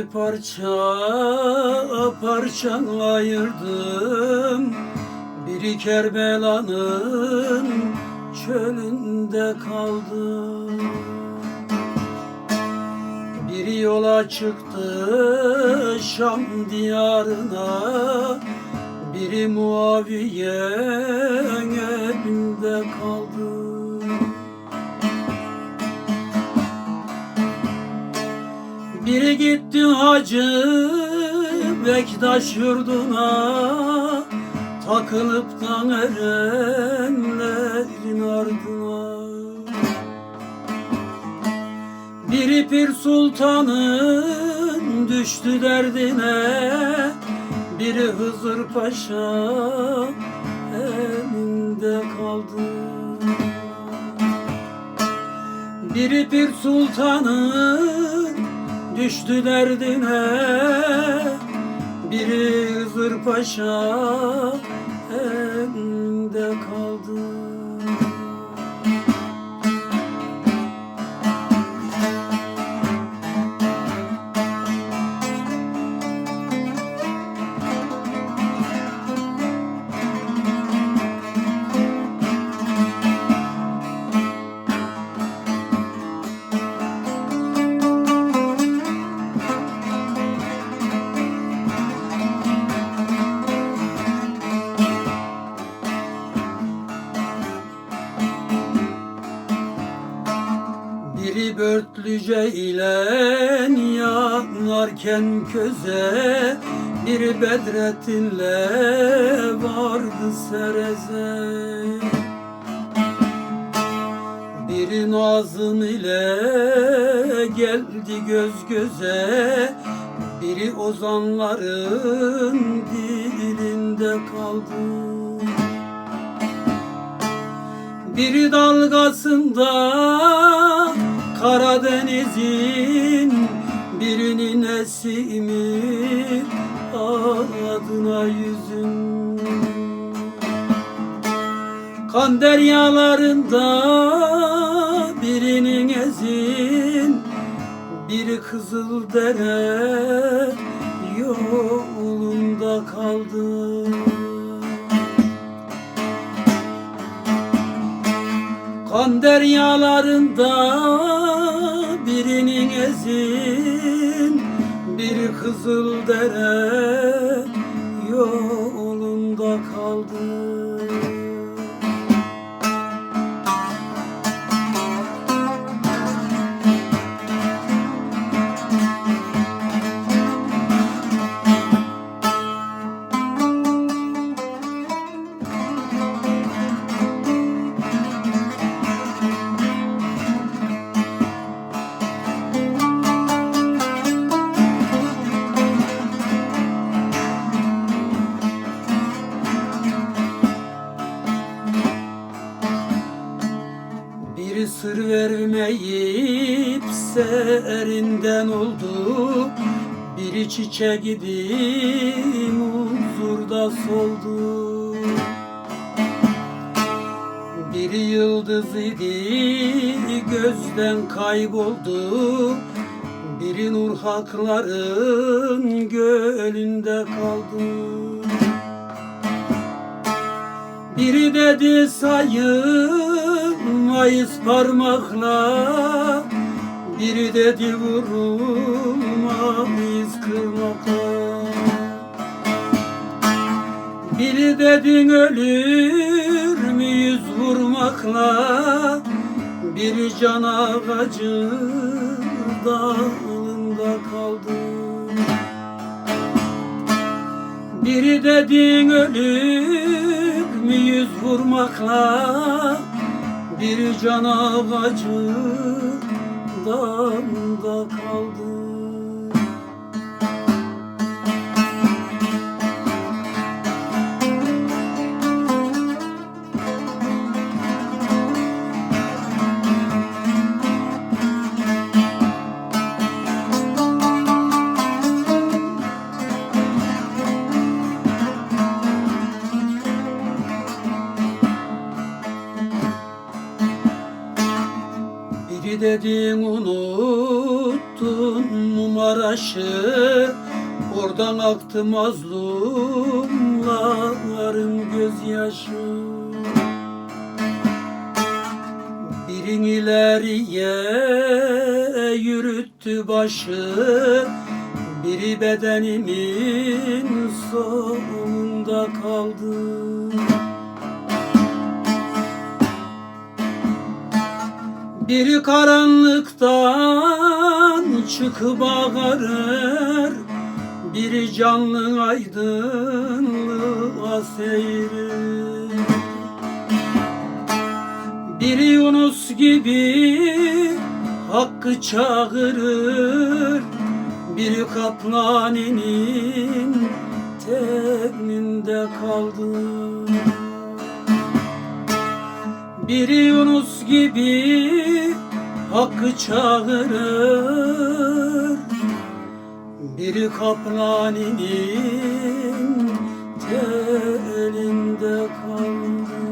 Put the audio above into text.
Yüreğimi parça parça ayırdım Biri Kerbela'nın çölünde kaldı. Biri yola çıktı Şam diyarına. Biri Muaviye'nin elinde kaldı Biri gitti hacı Bektaş yurduna Takılıp da erenlerin ardına. Biri Pir Sultan'ın düştü derdine Biri Hızır Paşa elinde kaldı. Biri Pir Sultan'ın düştü derdine. Biri Hızır Paşa börtlüce ile yanarken köze Biri Bedrettin'le vardı sereze. Biri Nazım ile geldi göz göze Biri ozanların dilinde kaldı. Biri dalgasında Kan deryalarında birinin ezin Biri kızıl dere yolunda kaldı. Kan deryalarında birinin ezin Bir kızıl dere vermeyip serinden oldu. Biri çiçek idim huzurda soldu. Biri yıldız idi gözden kayboldu. Biri nur hakların gölünde kaldı biri dedi sayılmayız parmakla Biri dedi vurulmayız kırmakla. Biri dedin ölür müyüz vurmakla Biri can ağacı dalında kaldı. Biri dedin ölür müyüz vurmakla Bir can ağacı damda kaldı Biri dedin unut Unuttun mu Maraş'ı Oradan aktı mazlumların gözyaşı. Birin ileriye yürüttü başı. Biri bedenimin sonunda kaldı Biri karanlıktan çıkıp ağarır Biri canlı aydınlığa seyrir. Biri Yunus gibi hakkı çağırır Biri kaplaninin teninde kaldı biri Yunus gibi hakkı çağırır. Biri kaplaninin telinde kalır